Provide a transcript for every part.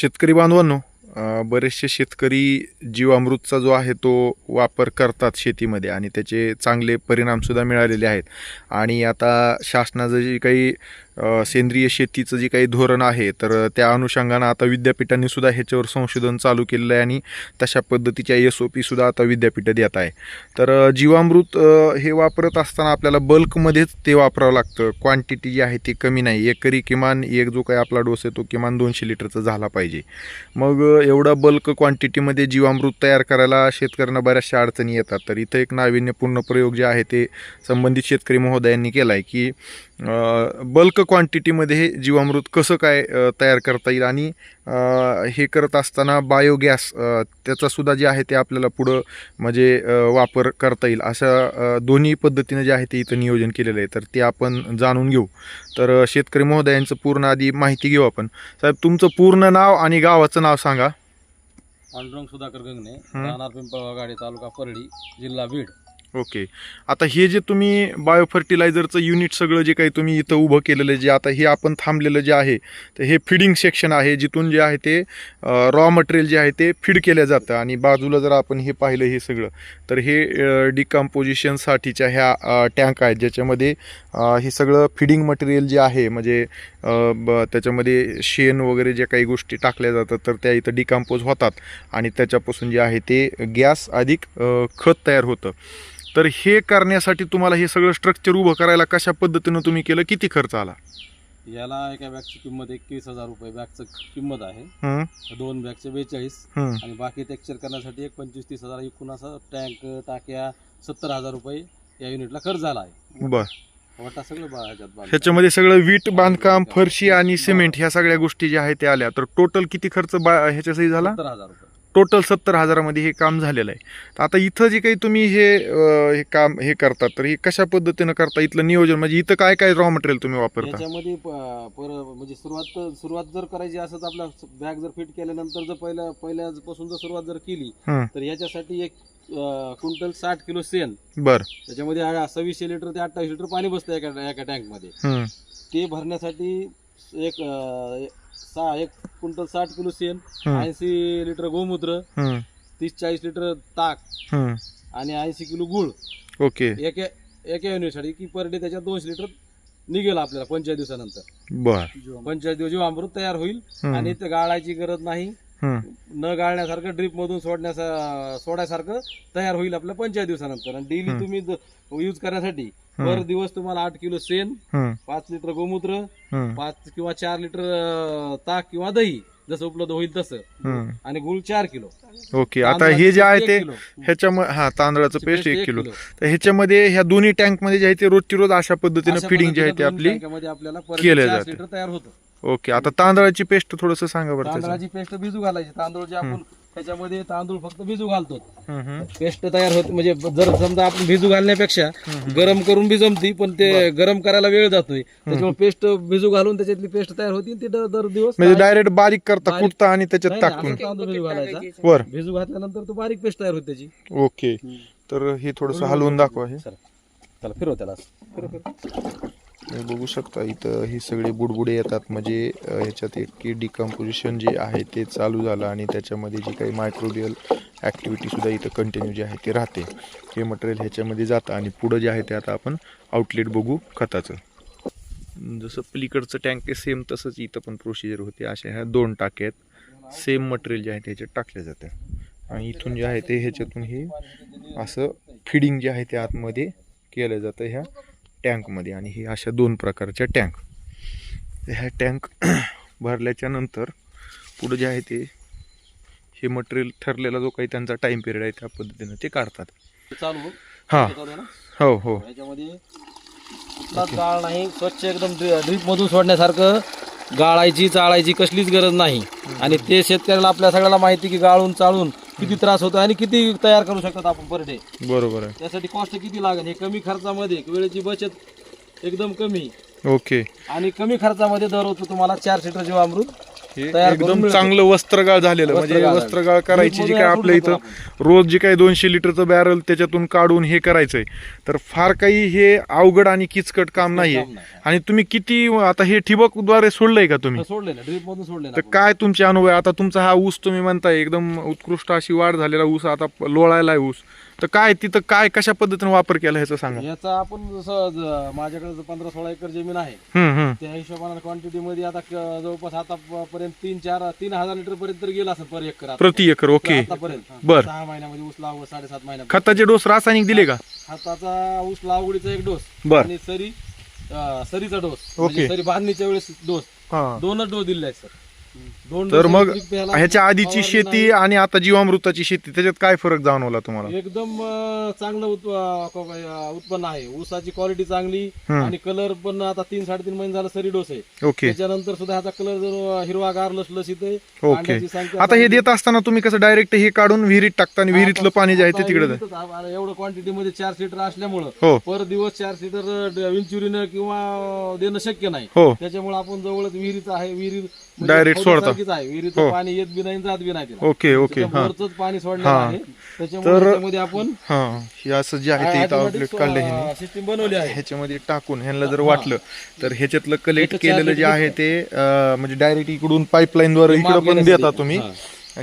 शेतकरी बांधवांनो बरेचसे शेतकरी जीवामृतचा जो आहे तो वापर करतात शेतीमध्ये आणि त्याचे चांगले परिणामसुद्धा मिळालेले आहेत. आणि आता शासनाचं जे काही सेंद्रिय शेतीचं जे काही धोरण आहे तर त्या अनुषंगानं आता विद्यापीठांनी सुद्धा ह्याच्यावर संशोधन चालू केलेलं आहे आणि तशा पद्धतीच्या एस ओ पीसुद्धा आता विद्यापीठं देत आहे. तर जीवामृत हे वापरत असताना आपल्याला बल्कमध्येच ते वापरावं लागतं. क्वांटिटी जी आहे ती कमी नाही. एकरी किमान एक जो काही आपला डोस आहे तो किमान दोनशे लिटरचा झाला पाहिजे. मग एवढा बल्क क्वांटिटीमध्ये जीवामृत तयार करायला शेतकऱ्यांना बऱ्याचशा अडचणी येतात. तर इथं एक नाविन्यपूर्ण प्रयोग जे आहे ते संबंधित शेतकरी महोदयांनी केला आहे की बल्क क्वांटिटीमध्ये हे जीवामृत कसं काय तयार करता येईल आणि हे करत असताना बायोगॅस त्याचासुद्धा जे आहे ते आपल्याला पुढं म्हणजे वापर करता येईल अशा दोन्ही पद्धतीनं जे आहे ते इथं नियोजन केलेलं आहे. तर ते आपण जाणून घेऊ. तर शेतकरी महोदयांचं पूर्ण आधी माहिती घेऊ आपण. साहेब तुमचं पूर्ण नाव आणि गावाचं नाव सांगा. पांडुरंग सुधाकर गंगणे. राहणार पिंपळगाव गाडी तालुका परळी जिल्हा बीड. ओके. आता हे जे तुम्ही बायो फर्टिलायझरचं युनिट सगळं जे काही तुम्ही इथं उभं केलेलं जे आता हे आपण थांबलेलं जे आहे तर हे फिडिंग सेक्शन आहे जिथून जे आहे ते रॉ मटेरियल जे आहे ते फीड केलं जातं. आणि बाजूला जर आपण हे पाहिलं हे सगळं तर हे डिकम्पोजिशनसाठीच्या ह्या टँक आहेत ज्याच्यामध्ये हे सगळं फिडिंग मटेरियल जे आहे म्हणजे ब त्याच्यामध्ये शेण वगैरे ज्या काही गोष्टी टाकल्या जातात तर त्या इथं डिकम्पोज होतात. आणि त्याच्यापासून जे आहे ते गॅस अधिक खत तयार होतं. तर हे करण्यासाठी तुम्हाला हे सगळं स्ट्रक्चर उभं करायला कशा पद्धतीनं तुम्ही केलं? किती खर्च आला? याला एका बॅगची किंमत एकवीस हजार रुपये. बॅगचं किंमत आहे. दोन बॅगचे बेचाळीस. आणि बाकी टेक्चर करण्यासाठी एक पंचवीस तीस हजार. एकूण असं टँक टाक्या सत्तर हजार रुपये या युनिटला खर्च झाला आहे. बर. ह्याच्यामध्ये सगळं वीट बांधकाम फरशी आणि सिमेंट ह्या सगळ्या गोष्टी ज्या आहेत त्या आल्या. तर टोटल किती खर्च बा ह्याच्यासाठी झाला? टोटल सत्तर हजारामध्ये हे काम झालेलं आहे. तर आता इथं जे काही तुम्ही हे हे काम हे करतात तर हे कशा पद्धतीनं करता इथलं नियोजन? म्हणजे इथं काय काय रॉ मटेरियल तुम्ही वापरता? याच्यामध्ये पर म्हणजे सुरुवात सुरुवात जर करायची असं तर आपला बॅग जर फिट केल्यानंतर जर पहिल्या पहिल्यापासून जर सुरुवात जर केली. तर याच्यासाठी एक क्विंटल साठ किलो सेन. बर. त्याच्यामध्ये सव्वीसशे लिटर ते अठ्ठावीस लिटर पाणी बसतं एका एका टँकमध्ये. हं, ते भरण्यासाठी एक सहा एक क्विंटल साठ किलो हं, ऐंशी लिटर गोमूत्र हं, तीस चाळीस लिटर ताक. आणि ऐंशी किलो गुळ. ओके. एका एका युनिटसाठी की पर डे त्याच्यात दोनशे लिटर निघेल आपल्याला पंचेचाळीस दिवसानंतर. बर. पंचेचाळीस दिवस जीवामृत तयार होईल आणि ते गाळायची गरज नाही. न गाळण्यासारखं ड्रीप मधून सोडण्यासा सोडायसारखं तयार होईल आपल्या पंचेचाळीस दिवसानंतर आणि डेली. तुम्ही यूज करण्यासाठी. पर दिवस तुम्हाला आठ किलो हं, पाच लिटर गोमूत्र पाच किंवा चार लिटर ताक किंवा दही जसं उपलब्ध होईल तसं. आणि गुळ चार किलो ओके आता हे जे आहे ते. ह्याच्यामध्ये हा तांदळाचं पेस्ट एक किलो तर ह्याच्यामध्ये ह्या दोन्ही टँकमध्ये जे आहे ते रोजची रोज अशा पद्धतीनं फिडिंग जी आहे ती आपली आपल्याला केलं जातं. तयार होतं ओके आता तांदळाची पेस्ट थोडस सांगा बरं त्याचं. तांदळाची पेस्ट भिजू घालायची. तांदूळ जे आपण त्याच्यामध्ये तांदूळ फक्त भिजू घालतो. हं, हं. पेस्ट तयार होते म्हणजे जर समजा आपण भिजू घालण्यापेक्षा. गरम करून बी जमती पण ते गरम करायला वेळ जातोय. त्याच्यामुळे पेस्ट भिजू घालून त्याच्यातली पेस्ट तयार होती आणि ती दर दर दिवस म्हणजे डायरेक्ट बारीक करता बारीक- कुटता आणि त्याच्यात नाही, नाही, टाकून. असं तांदूळ भिजू घालायचा. वर. भिजू घातल्यानंतर तो बारीक पेस्ट तयार होती त्याची. ओके तर हे थोडस हलवून दाखवा हे. चला चला फिरव त्याला बघू शकता इथं ही सगळे बुडबुडे येतात. म्हणजे ह्याच्यात एक की डिकम्पोजिशन जे आहे ते चालू झालं आणि त्याच्यामध्ये जी काही मायक्रोबियल ॲक्टिव्हिटीसुद्धा इथं कंटिन्यू जे आहे ते राहते. हे मटेरियल ह्याच्यामध्ये जातं आणि पुढं जे आहे ते आता आपण आउटलेट बघू खताचं. जसं पलीकडचं टँक आहे सेम तसंच इथं पण प्रोसिजर होते. अशा ह्या दोन टाके आहेत. सेम मटेरियल जे आहे ते ह्याच्यात टाकले जातं. आणि इथून जे आहे ते ह्याच्यातून हे असं फिडिंग जे आहे ते आतमध्ये केलं जातं ह्या टँकमध्ये आणि हे अशा दोन प्रकारच्या टँक. ह्या टँक भरल्याच्या नंतर पुढं जे आहे ते हे मटेरियल ठरलेला जो काही त्यांचा टाईम पिरियड आहे त्या पद्धतीनं ते काढतात. चालू. हां. हे हो. हो गाळ नाही. स्वच्छ एकदम ड्रीप मधून सोडण्यासारखं गाळायची चाळायची कसलीच गरज नाही. आणि ते शेतकऱ्याला आपल्या सगळ्याला माहिती की गाळून चाळून किती त्रास होतो आणि किती तयार करू शकतात आपण पर डे बरोबर आहे. त्यासाठी कॉस्ट किती लागेल? हे कमी खर्चामध्ये वेळेची बचत एकदम कमी. ओके. आणि कमी खर्चामध्ये दर होतो तुम्हाला चार लिटर जीवामृत हे तयार करून एकदम मिळतं. चांगलं वस्त्रगाळ झालेलं म्हणजे वस्त्रगाळ करायची जी काय आपल्या इथं रोज जे काही दोनशे लिटरचं बॅरल त्याच्यातून काढून हे करायचंय. तर फार काही हे अवघड आणि किचकट काम नाहीये. काम नाही. आणि तुम्ही किती आता हे ठिबकद्वारे सोडलंय का तुम्ही? सोडले ना ड्रीप मधून सोडले तर काय तुमचे अनुभव आहे? आता तुमचा हा ऊस तुम्ही म्हणताय एकदम उत्कृष्ट अशी वाढ झालेला ऊस आता लोळायला आहे ऊस. तर काय तिथं काय कशा पद्धतीने वापर केला ह्याचं सांगा? याचा आपण जसं ज- माझ्याकडे जर पंधरा सोळा एकर जमीन आहे हम्म हम्म. त्या हिशोबाने क्वांटिटी मध्ये आता क- जवळपास आतापर्यंत तीन चार तीन हजार लिटर पर्यंत तर गेला असेल पर एकर आता. प्रति एकर ओके. आतापर्यंत. बर. सहा महिन्यामध्ये ऊस लागवड साडेसात महिन्यामध्ये खताचे डोस रासायनिक दिले का? हाताचा ऊस लागवडीचा एक डोस बर. आणि सरी अं, सरीचा डोस ओके. म्हणजे सरी बांधणीच्या वेळेस डोस. दोनच डोस दिले आहेत सर. दोन तर मग ह्याच्या आधीची फवारणी शेती. आणि आता जीवामृताची शेती त्याच्यात काय फरक जाणवला तुम्हाला? एकदम अं, चांगलं उत- अं, अं, उत्पन्न आहे. ऊसाची क्वालिटी चांगली हम्म. आणि कलर पण आता तीन साडेतीन महिने झालं सरी डोस आहे. ओके. त्याच्यानंतर सुद्धा ह्याचा कलर जर हिरवागार लसलशीत आहे ओके. संख्या आता हे देत असताना तुम्ही कसं डायरेक्ट हे काढून विहिरीत टाकता आणि विहिरीतलं पाणी जे आहे ते आता तिकडे विहिरीतच एवढं क्वांटिटी मध्ये चार सीटर असल्यामुळं हो. पर दिवस चार सीटर विंचुरीनं किंवा देणं शक्य नाही. हो. त्याच्यामुळे आपण जवळच विहिरीचं आहे विहिरी Direct सोडता. सोडता आहे. विहिरीचं हो. पाणी येत बी नाही जात बी नाही तिला ओके ओके हा. पाणी सोडलेलं हा. आहे. त्याच्यामुळे तर- त्याच्यामध्ये आपण हा हे असं जे आहे ते इथं आउटलेट काढलं ह्याने. सिस्टीम बनवली आहे. ह्याच्यामध्ये टाकून ह्यांना जर वाटलं तर ह्याच्यातलं कलेक्ट केलेलं जे आहे ते अं, म्हणजे डायरेक्ट इकडून पाईपलाईन द्वारे इकडं पण घेण्यासाठी. देता तुम्ही.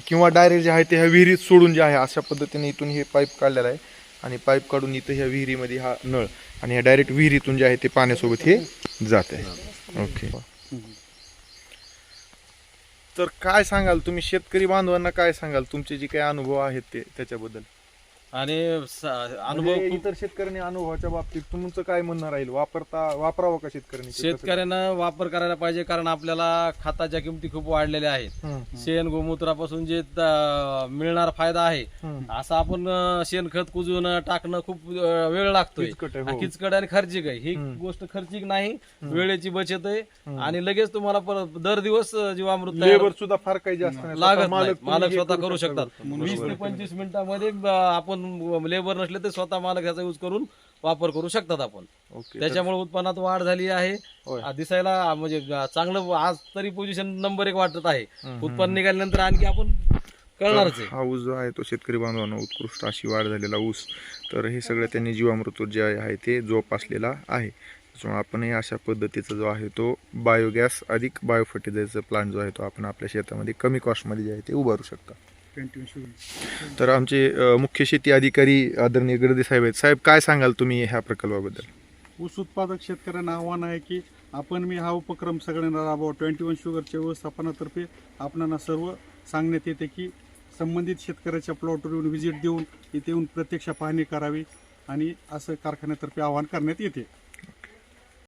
किंवा डायरेक्ट जे आहे ते ह्या विहिरीत सोडून जे आहे अशा पद्धतीने इथून हे पाईप काढलेला आहे. आणि पाईप काढून इथं ह्या विहिरीमध्ये हा नळ आणि ह्या डायरेक्ट विहिरीतून जे आहे ते पाण्यासोबत हे जात आहे. ओके. तर काय सांगाल? तुम्ही शेतकरी बांधवांना काय सांगाल? तुमचे जे काही अनुभव आहेत ते त्याच्याबद्दल. आणि स- अनुभव म्हणजे खूप इतर शेतकऱ्यांनी अनुभवाच्या बाबतीत तुमचं काय म्हणणं राहील? वापरता वापरावं का शेतकऱ्यांनी? शेतकऱ्यांना वापर करायला पाहिजे कारण आपल्याला खताच्या किमती खूप वाढलेल्या आहेत. शेण गोमूत्रापासून जे त- मिळणारा फायदा आहे. असं आपण अं, शेणखत कुजून टाकणं खूप अं, वेळ लागतोय. किचकट आहे, हा. किचकट आणि खर्चिक आहे. ही गोष्ट खर्चिक नाही वेळेची बचत आहे आणि लगेच तुम्हाला परत दर दिवस अं, जीवामृत तयार- लेबर सुद्धा फार काही जास्त नाही. लागत स्वतः नाही. तुम्ही मालक हे स्वतः करू करू शकता. शकतात. वीस ते पंचवीस मिनिटांमध्ये आपण लेबर नसले तर स्वतः मालक ह्याचा यूज करून वापर करू शकतात आपण. ओके त्याच्यामुळे उत्पन्नात वाढ झाली आहे. होय. आ, दिसायला म्हणजे चांगलं आज तरी पोझिशन नंबर एक वाटत आहे. उत्पन्न निघाल्यानंतर आणखी आपण कळणारच आहे. हा ऊस जो आहे तो शेतकरी बांधवांना उत्कृष्ट अशी वाढ झालेला ऊस. तर हे सगळं त्यांनी जीवामृत जे आहे ते जोपासलेला आहे. त्याच्यामुळे आपणही अशा पद्धतीचा जो आहे तो बायोगॅस अधिक बायोफर्टिलायझर प्लांट जो आहे तो आपण आपल्या शेतामध्ये कमी कॉस्टमध्ये जे आहे ते उभारू शकता. तर आमचे अ, मुख्य शेती अधिकारी आदरणीय गर्दे साहेब आहेत साहेब काय सांगाल तुम्ही ह्या प्रकल्पाबद्दल ऊस उत्पादक शेतकऱ्यांना आव्हान आहे की आपण मी हा उपक्रम सगळ्यांना राबवा ट्वेंटी वन शुगरच्या व्यवस्थापनातर्फे आपणाला सर्व सांगण्यात येते की संबंधित शेतकऱ्याच्या प्लॉटवर येऊन व्हिजिट देऊन इथे येऊन प्रत्यक्ष पाहणी करावी आणि असं कारखान्यातर्फे आवाहन करण्यात येते